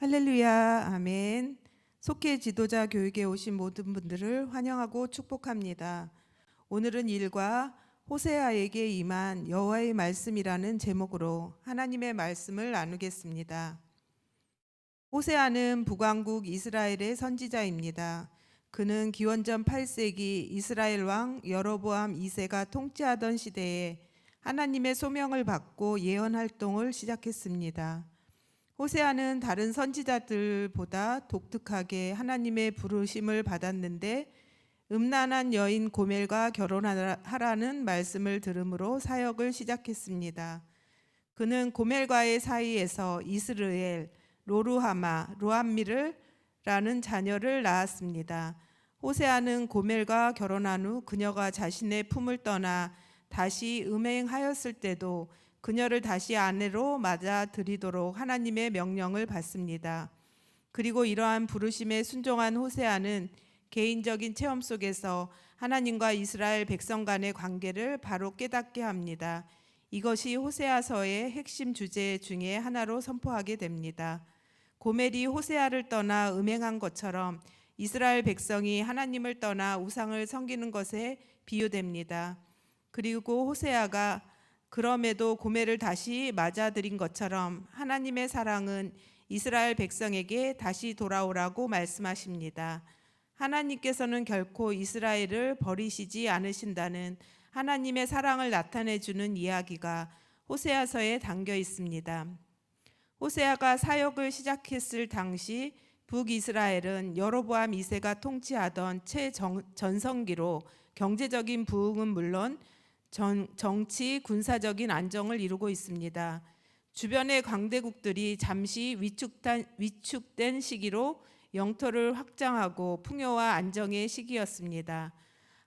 할렐루야, 아멘. 속회 지도자 교육에 오신 모든 분들을 환영하고 축복합니다. 오늘은 일과 호세아에게 임한 여호와의 말씀이라는 제목으로 하나님의 말씀을 나누겠습니다. 호세아는 북왕국 이스라엘의 선지자입니다. 그는 기원전 8세기 이스라엘 왕 여로보암 2세가 통치하던 시대에 하나님의 소명을 받고 예언 활동을 시작했습니다. 호세아는 다른 선지자들보다 독특하게 하나님의 부르심을 받았는데 음란한 여인 고멜과 결혼하라는 말씀을 들음으로 사역을 시작했습니다. 그는 고멜과의 사이에서 이스르엘, 로루하마, 로암미를 라는 자녀를 낳았습니다. 호세아는 고멜과 결혼한 후 그녀가 자신의 품을 떠나 다시 음행하였을 때도 그녀를 다시 아내로 맞아들이도록 하나님의 명령을 받습니다. 그리고 이러한 부르심에 순종한 호세아는 개인적인 체험 속에서 하나님과 이스라엘 백성 간의 관계를 바로 깨닫게 합니다. 이것이 호세아서의 핵심 주제 중에 하나로 선포하게 됩니다. 고멜이 호세아를 떠나 음행한 것처럼 이스라엘 백성이 하나님을 떠나 우상을 섬기는 것에 비유됩니다. 그리고 호세아가 그럼에도 고멜을 다시 맞아들인 것처럼 하나님의 사랑은 이스라엘 백성에게 다시 돌아오라고 말씀하십니다. 하나님께서는 결코 이스라엘을 버리시지 않으신다는 하나님의 사랑을 나타내 주는 이야기가 호세아서에 담겨 있습니다. 호세아가 사역을 시작했을 당시 북이스라엘은 여로보암 2세가 통치하던 최전성기로 경제적인 부흥은 물론 정, 정치 군사적인 안정을 이루고 있습니다. 주변의 강대국들이 잠시 위축된, 위축된 시기로 영토를 확장하고 풍요와 안정의 시기였습니다.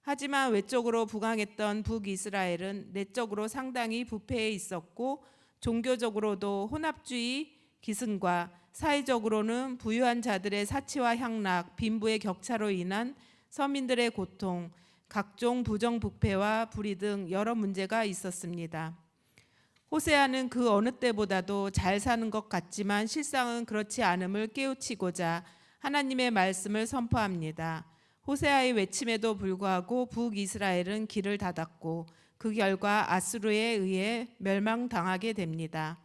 하지만 외적으로 부강했던 북이스라엘은 내적으로 상당히 부패해 있었고 종교적으로도 혼합주의 기승과 사회적으로는 부유한 자들의 사치와 향락, 빈부의 격차로 인한 서민들의 고통, 각종 부정부패와 불의 등 여러 문제가 있었습니다. 호세아는 그 어느 때보다도 잘 사는 것 같지만 실상은 그렇지 않음을 깨우치고자 하나님의 말씀을 선포합니다. 호세아의 외침에도 불구하고 북이스라엘은 길을 닫았고 그 결과 아수르에 의해 멸망당하게 됩니다.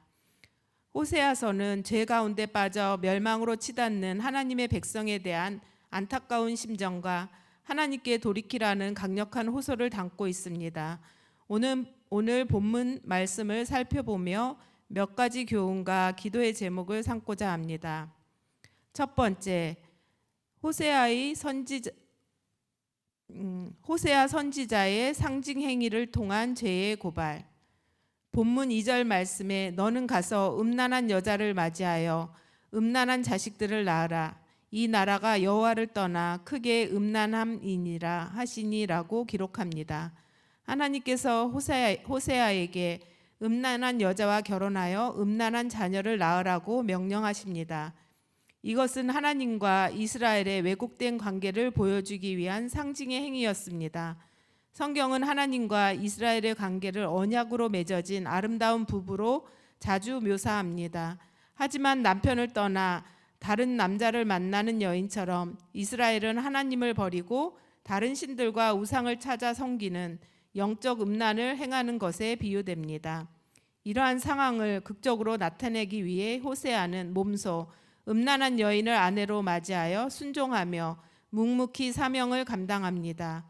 호세아서는 죄 가운데 빠져 멸망으로 치닫는 하나님의 백성에 대한 안타까운 심정과 하나님께 돌이키라는 강력한 호소를 담고 있습니다. 오늘 오늘 본문 말씀을 살펴보며 몇 가지 교훈과 기도의 제목을 삼고자 합니다. 첫 번째, 호세아의 선지자 음, 호세아 선지자의 상징 행위를 통한 죄의 고발. 본문 2절 말씀에 너는 가서 음란한 여자를 맞이하여 음란한 자식들을 낳으라. 이 나라가 여호와를 떠나 크게 음란함이니라 하시니라고 기록합니다. 하나님께서 호세아, 호세아 에게 음란한 여자와 결혼하여 음란한 자녀를 낳으라고 명령하십니다. 이것은 하나님과 이스라엘의 왜곡된 관계를 보여주기 위한 상징의 행위였습니다. 성경은 하나님과 이스라엘의 관계를 언약으로 맺어진 아름다운 부부로 자주 묘사합니다. 하지만 남편을 떠나 다른 남자를 만나는 여인처럼 이스라엘은 하나님을 버리고 다른 신들과 우상을 찾아 섬기는 영적 음란을 행하는 것에 비유됩니다. 이러한 상황을 극적으로 나타내기 위해 호세아는 몸소 음란한 여인을 아내로 맞이하여 순종하며 묵묵히 사명을 감당합니다.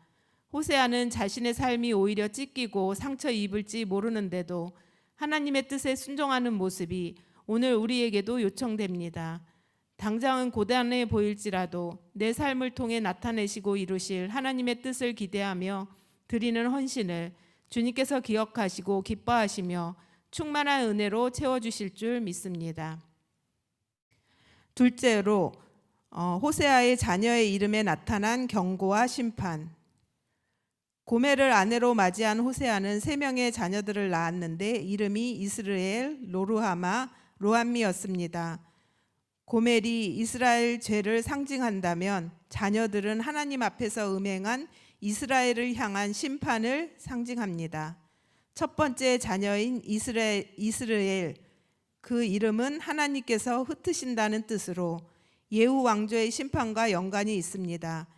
호세아는 자신의 삶이 오히려 찢기고 상처 입을지 모르는데도 하나님의 뜻에 순종하는 모습이 오늘 우리에게도 요청됩니다. 당장은 고단해 보일지라도 내 삶을 통해 나타내시고 이루실 하나님의 뜻을 기대하며 드리는 헌신을 주님께서 기억하시고 기뻐하시며 충만한 은혜로 채워주실 줄 믿습니다. 둘째로 어, 호세아의 자녀의 이름에 나타난 경고와 심판. 고멜을 아내로 맞이한 호세아는 세 명의 자녀들을 낳았는데 이름이 이스르엘, 로루하마, 로암미였습니다. 고멜이 이스라엘 죄를 상징한다면 자녀들은 하나님 앞에서 음행한 이스라엘을 향한 심판을 상징합니다. 첫 번째 자녀인 이스라엘, 이스라엘 그 이름은 하나님께서 흩으신다는 뜻으로 예후 왕조의 심판과 연관이 있습니다.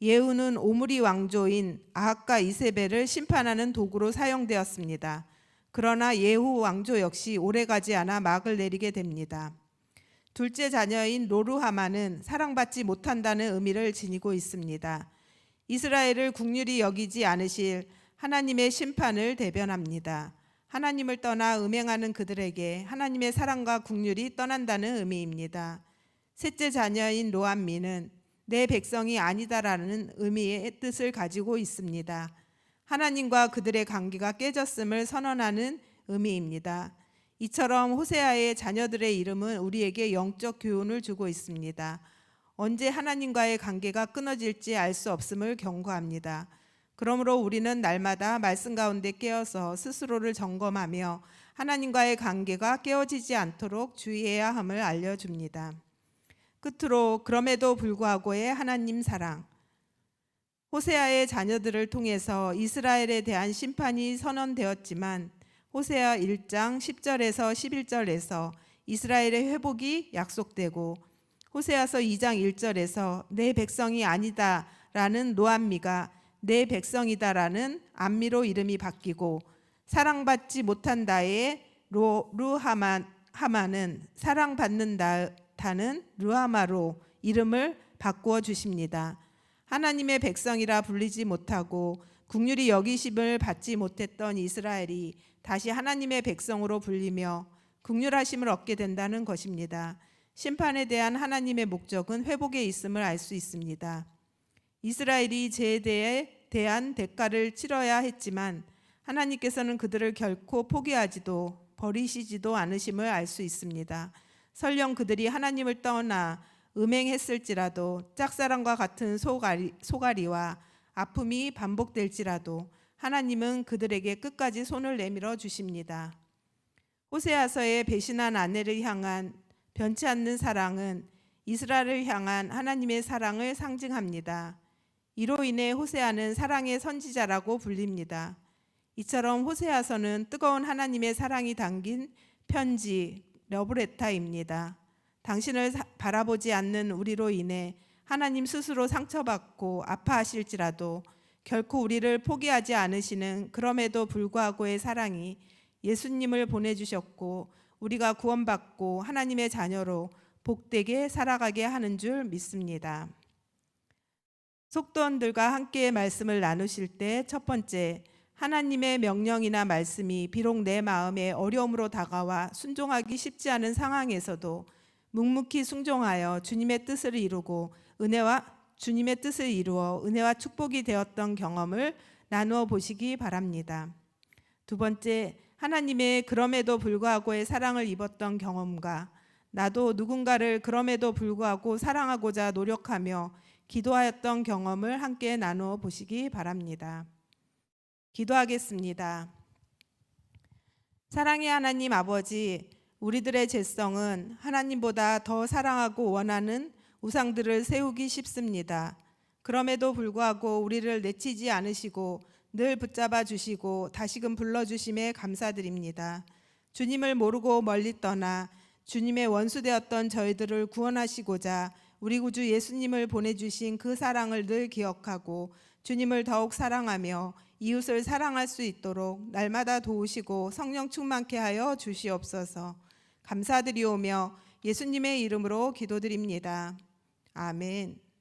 예후는 오므리 왕조인 아합과 이세벨을 심판하는 도구로 사용되었습니다. 그러나 예후 왕조 역시 오래가지 않아 막을 내리게 됩니다. 둘째 자녀인 로루하마는 사랑받지 못한다는 의미를 지니고 있습니다. 이스라엘을 국률이 여기지 않으실 하나님의 심판을 대변합니다. 하나님을 떠나 음행하는 그들에게 하나님의 사랑과 국률이 떠난다는 의미입니다. 셋째 자녀인 로암미는 내 백성이 아니다라는 의미의 뜻을 가지고 있습니다. 하나님과 그들의 관계가 깨졌음을 선언하는 의미입니다. 이처럼 호세아의 자녀들의 이름은 우리에게 영적 교훈을 주고 있습니다. 언제 하나님과의 관계가 끊어질지 알 수 없음을 경고합니다. 그러므로 우리는 날마다 말씀 가운데 깨어서 스스로를 점검하며 하나님과의 관계가 깨어지지 않도록 주의해야 함을 알려줍니다. 끝으로 그럼에도 불구하고의 하나님 사랑. 호세아의 자녀들을 통해서 이스라엘에 대한 심판이 선언되었지만 호세아 1장 10절에서 11절에서 이스라엘의 회복이 약속되고 호세아서 2장 1절에서 내 백성이 아니다라는 노암미가 내 백성이다라는 암미로 이름이 바뀌고 사랑받지 못한다의 로 루하마 하마는 사랑받는다는 루하마로 이름을 바꾸어 주십니다. 하나님의 백성이라 불리지 못하고 국률이 여기심을 받지 못했던 이스라엘이 다시 하나님의 백성으로 불리며 국률하심을 얻게 된다는 것입니다. 심판에 대한 하나님의 목적은 회복에 있음을 알 수 있습니다. 이스라엘이 제대에 대한 대가를 치러야 했지만 하나님께서는 그들을 결코 포기하지도 버리시지도 않으심을 알 수 있습니다. 설령 그들이 하나님을 떠나 음행했을지라도 짝사랑과 같은 소가리, 소가리와 아픔이 반복될지라도 하나님은 그들에게 끝까지 손을 내밀어 주십니다. 호세아서의 배신한 아내를 향한 변치 않는 사랑은 이스라엘을 향한 하나님의 사랑을 상징합니다. 이로 인해 호세아는 사랑의 선지자라고 불립니다. 이처럼 호세아서는 뜨거운 하나님의 사랑이 담긴 편지 러브레타입니다. 당신을 사- 바라보지 않는 우리로 인해 하나님 스스로 상처받고 아파하실지라도 결코 우리를 포기하지 않으시는 그럼에도 불구하고의 사랑이 예수님을 보내주셨고 우리가 구원받고 하나님의 자녀로 복되게 살아가게 하는 줄 믿습니다. 속도원들과 함께 말씀을 나누실 때 첫 번째 하나님의 명령이나 말씀이 비록 내 마음에 어려움으로 다가와 순종하기 쉽지 않은 상황에서도 묵묵히 순종하여 주님의 뜻을 이루고 은혜와 주님의 뜻을 이루어 은혜와 축복이 되었던 경험을 나누어 보시기 바랍니다. 두 번째, 하나님의 그럼에도 불구하고의 사랑을 입었던 경험과 나도 누군가를 그럼에도 불구하고 사랑하고자 노력하며 기도하였던 경험을 함께 나누어 보시기 바랍니다. 기도하겠습니다. 사랑의 하나님 아버지, 우리들의 죄성은 하나님보다 더 사랑하고 원하는 우상들을 세우기 쉽습니다. 그럼에도 불구하고 우리를 내치지 않으시고 늘 붙잡아 주시고 다시금 불러 주심에 감사드립니다. 주님을 모르고 멀리 떠나 주님의 원수 되었던 저희들을 구원하시고자 우리 구주 예수님을 보내 주신 그 사랑을 늘 기억하고 주님을 더욱 사랑하며 이웃을 사랑할 수 있도록 날마다 도우시고 성령 충만케 하여 주시옵소서. 감사드리오며 예수님의 이름으로 기도드립니다. 아멘.